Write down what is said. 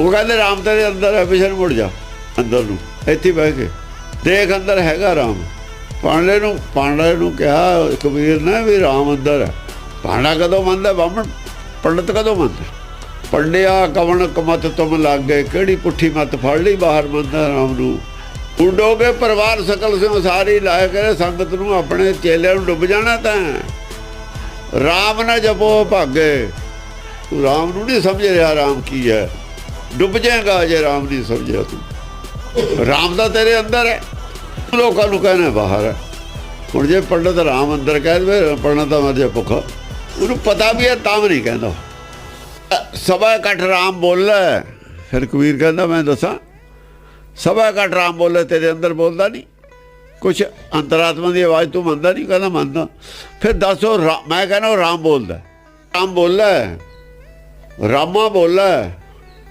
ਉਹ ਕਹਿੰਦੇ, ਰਾਮ ਤੇਰੇ ਅੰਦਰ ਹੈ ਪਿਛੜ ਮੁੜ ਜਾ, ਅੰਦਰ ਨੂੰ, ਇੱਥੇ ਬਹਿ ਕੇ। ਦੇਖ ਅੰਦਰ ਹੈਗਾ ਰਾਮ। ਪਾਂਡੇ ਨੂੰ ਪਾਂਡੇ ਨੂੰ ਕਿਹਾ, ਕਬੀਰ ਨੇ ਵੀ ਰਾਮ ਅੰਦਰ ਹੈ। ਪਾਂਡਾ ਕਦੋਂ ਮੰਨਦਾ ਬਾਹਮਣ ਪੰਡਤ ਕਦੋਂ ਮੰਨਦਾ? ਪੰਡਿਆ ਕਵਣ ਕਮਤ ਤੁਮ ਲੱਗੇ, ਕਿਹੜੀ ਪੁੱਠੀ ਮਤ ਫੜ ਲਈ ਬਾਹਰ ਮੰਨਦਾ ਰਾਮ ਨੂੰ? ਉਡੋਗੇ ਪਰਿਵਾਰ ਸਕਲ ਸੇ ਸਾਰੀ ਲਾਇ ਕਰੇ, ਸੰਗਤ ਨੂੰ ਆਪਣੇ ਚੇਲਿਆਂ ਨੂੰ ਡੁੱਬ ਜਾਣਾ ਤਾਂ। ਰਾਮ ਨਾ ਜਪੋ ਭਾਗੇ। ਤੂੰ ਰਾਮ ਨੂੰ ਨਹੀਂ ਸਮਝ ਰਿਹਾ ਰਾਮ ਕੀ ਹੈ। ਡੁੱਬ ਜਾਏਗਾ ਜੇ ਰਾਮ ਨਹੀਂ ਸਮਝਿਆ ਤੂੰ। ਰਾਮ ਦਾ ਤੇਰੇ ਅੰਦਰ ਹੈ। ਲੋਕਾਂ ਨੂੰ ਕਹਿੰਦੇ ਬਾਹਰ ਹੈ। ਹੁਣ ਜੇ ਪੰਡਤ ਰਾਮ ਅੰਦਰ ਕਹਿ ਦੇਵੇ, ਪੰਡਤ ਦਾ ਮਰ ਜਾ ਭੁੱਖਾ। ਉਹਨੂੰ ਪਤਾ ਵੀ ਹੈ, ਤਾਂ ਵੀ ਨਹੀਂ ਕਹਿੰਦਾ। ਸਭਾ ਇਕੱਠ ਰਾਮ ਬੋਲੇ ਫਿਰ ਕਬੀਰ ਕਹਿੰਦਾ, ਮੈਂ ਦੱਸਾਂ, ਸਭਾ ਇਕੱਠ ਰਾਮ ਬੋਲੇ ਤੇਰੇ ਅੰਦਰ ਬੋਲਦਾ ਨਹੀਂ। ਕੁਛ ਅੰਤਰਾਤਮਾ ਦੀ ਆਵਾਜ਼ ਤੂੰ ਮੰਨਦਾ ਨਹੀਂ, ਕਹਿੰਦਾ ਮੰਨਦਾ। ਫਿਰ ਦੱਸੋ ਮੈਂ ਕਹਿੰਦਾ ਉਹ ਰਾਮ ਬੋਲਦਾ। ਰਾਮ ਬੋਲਦਾ ਰਾਮਾ ਬੋਲਦਾ